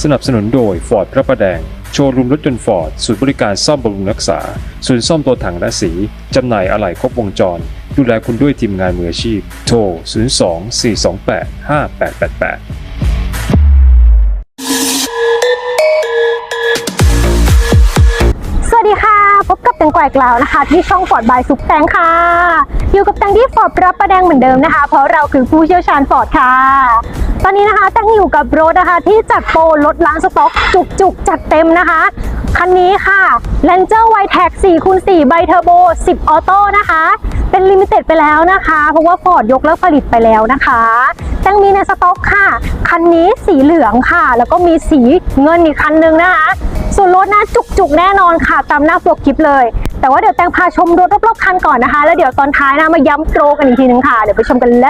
สนับสนุนโดย Ford พระประแดง โชว์รูมรถยนต์ฟอร์ดศูนย์บริการซ่อมบำรุงรักษา ศูนย์ซ่อมตัวถังและสี จำหน่ายอะไหล่ครบวงจร ดูแลคุณด้วยทีมงานมืออาชีพ โทร 02 428 5888สวัสดีค่ะ พบกับแตงกวาอีกแล้วนะคะ ที่ช่องฟอร์ดบายซุปแตงค่ะ อยู่กับแตงที่ฟอร์ดรับประแดงเหมือนเดิมนะคะ เพราะเราคือผู้เชี่ยวชาญฟอร์ดค่ะ ตอนนี้นะคะแตงอยู่กับรถนะคะที่จัดโปรลดล้างสต็อกจุกจุกจัดเต็มนะคะ คันนี้ค่ะ Ranger w i t e c 4คูณ4ใบเทอร์โบ 10 ออโต้นะคะ เป็นลิมิเต็ดไปแล้วนะคะ เพราะว่าฟอร์ดยกเลิกผลิตไปแล้วนะคะแตงมีในสต็อกค่ะ คันนี้สีเหลืองค่ะ แล้วก็มีสีเงินอีกคันนึงนะคะ ส่วนรถนะจุกๆแน่นอนค่ะ ตามหน้าปกคลิปเลย แต่ว่าเดี๋ยวแตงพาชมรถรอบๆคันก่อนนะคะ แล้วเดี๋ยวตอนท้ายนะมาย้ำโปรกันอีกทีนึงค่ะ เดี๋ยวไปชมกันเล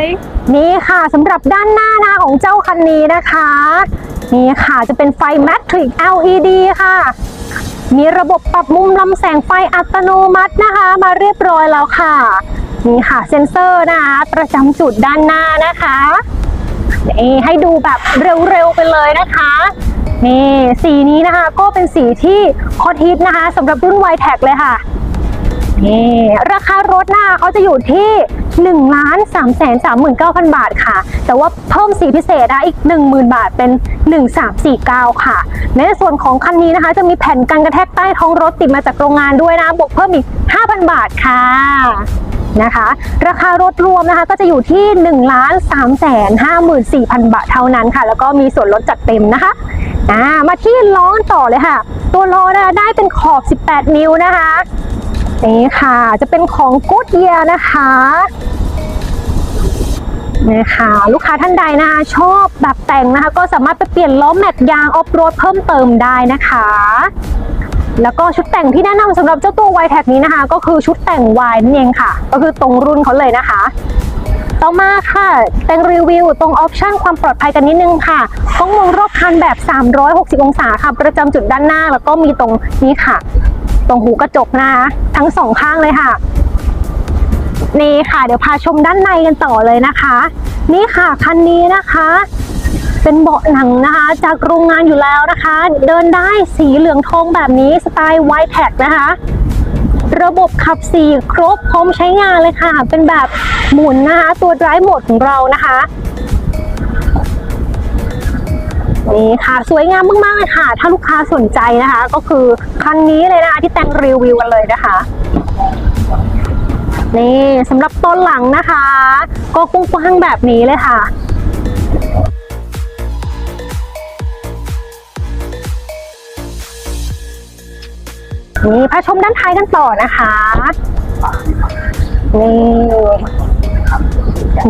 ย นี่ค่ะสำหรับด้านหน้านะของเจ้าคันนี้นะคะ นี่ค่ะจะเป็นไฟ Matrix LED ค่ะมีระบบปรับมุมลำแสงไฟอัตโนมัตินะคะ มาเรียบร้อยแล้วค่ะ นี่ค่ะเซ็นเซอร์นะคะ ประจำจุดด้านหน้านะคะนี่ให้ดูแบบเร็วๆไปเลยนะคะ นี่สีนี้นะคะก็เป็นสีที่ฮอตฮิตนะคะสำหรับรุ่น y t e c เลยค่ะนี่ราคารถหนะคะเขาจะอยู่ที่1ล้าน3แสน39,000บาทค่ะ แต่ว่าเพิ่มสีพิเศษนะอีก 10,000 บาทเป็น 1349 ค่ะ ในส่วนของคันนี้นะคะ จะมีแผ่นกันกระแทกใต้ท้องรถติดมาจากโรงงานด้วยนะบวกเพิ่มอีก 5,000 บาทค่ะนะคะ ราคารถรวมนะคะก็จะอยู่ที่1ล้าน3แสน54,000บาทเท่านั้นค่ะ แล้วก็มีส่วนลดจัดเต็มนะคะ อ่ามาที่ล้อต่อเลยค่ะ ตัวล้อนะได้เป็นขอบ 18 นิ้วนะคะนี่ค่ะ จะเป็นของกูดเยียนะคะนี่ค่ะลูกค้าท่านใดนะคะชอบแบบแต่งนะคะ ก็สามารถไปเปลี่ยนล้อแม็กยางออฟโรดเพิ่มเติมได้นะคะ แล้วก็ชุดแต่งที่แนะนำสำหรับเจ้าตัว y t e c นี้นะคะ ก็คือชุดแต่ง Y นั่นเองค่ะ ก็คือตรงรุ่นเขาเลยนะคะ ต่อมาค่ะแตงรีวิวตรงออปชันความปลอดภัยกันนิดนึงค่ะกล้องมองรอบคันแบบ 360 องศาค่ะประจำจุดด้านหน้าแล้วก็มีตรงนี้ค่ะ ตรงหูกระจกนะคะทั้งสองข้างเลยค่ะนี่ค่ะเดี๋ยวพาชมด้านในกันต่อเลยนะคะ นี่ค่ะคันนี้นะคะ เป็นเบาะหนังนะคะ จากโรงงานอยู่แล้วนะคะ เดินได้สีเหลืองทองแบบนี้สไตล์ไวท์แท็กนะคะ ระบบขับสีครบพร้อมใช้งานเลยค่ะ เป็นแบบหมุนนะคะ ตัว drive mode ของเรานะคะนี่ค่ะ สวยงามมากๆเลยค่ะ ถ้าลูกค้าสนใจนะคะ ก็คือคันนี้เลยนะคะที่แต่งรีวิวกันเลยนะคะนี่สำหรับต้นหลังนะคะ ก็กว้างๆแบบนี้เลยค่ะ นี่พาชมด้านท้ายกันต่อนะคะนี่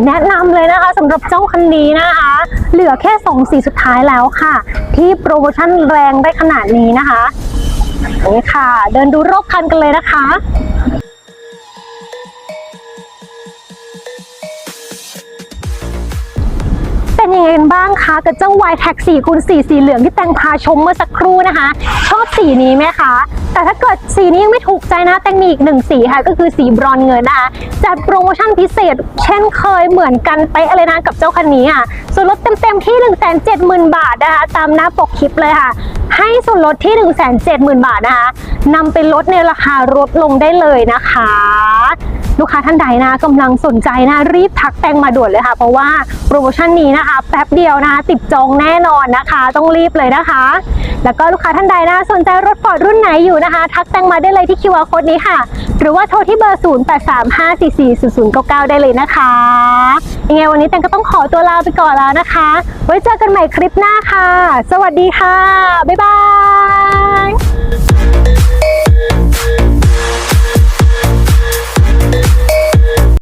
แนะนำเลยนะคะสำหรับเจ้าคันนี้นะคะ เหลือแค่2สีสุดท้ายแล้วค่ะ ที่โปรโมชั่นแรงได้ขนาดนี้นะคะนี่ค่ะ เดินดูรอบคันกันเลยนะคะเป็นยังไงกันบ้างคะกับเจ้า y t a x 4คูณ4สีเหลืองที่แตงพาชมเมื่อสักครู่นะคะ ชอบสีนี้ไหมคะ แต่ถ้าเกิดสีนี้ยังไม่ถูกใจนะแตงมีอีกหนึ่งสีค่ะก็คือสีบรอนเงินนะคะจัดโปรโมชั่นพิเศษ เช่นเคยเหมือนกันไปอะเลยนะกับเจ้าคันนี้ค่ะส่วนลดเต็มๆที่ 170,000 บาทนะคะตามหน้าปกคลิปเลยค่ะ ให้ส่วนลดที่ 170,000 บาทนะคะนำไปลดในราคารถลงได้เลยนะคะ ลูกค้าท่านใดนะกำลังสนใจนะรีบทักแตงมาด่วนเลยค่ะ เพราะว่าโปรโมชั่นนี้นะคะแป๊บเดียวนะคะติดจองแน่นอนนะคะ ต้องรีบเลยนะคะ แล้วก็ลูกค้าท่านใดนะสนใจรถฟอร์ดรุ่นไหนอยู่นะคะ ทักแตงมาได้เลยที่ QR code นี้ค่ะ หรือว่าโทรที่เบอร์ 0835440099 ได้เลยนะคะยังไงวันนี้แตงก็ต้องขอตัวลาไปก่อนแล้วนะคะ ไว้เจอกันใหม่คลิปหน้าค่ะ สวัสดีค่ะบ๊ายบาย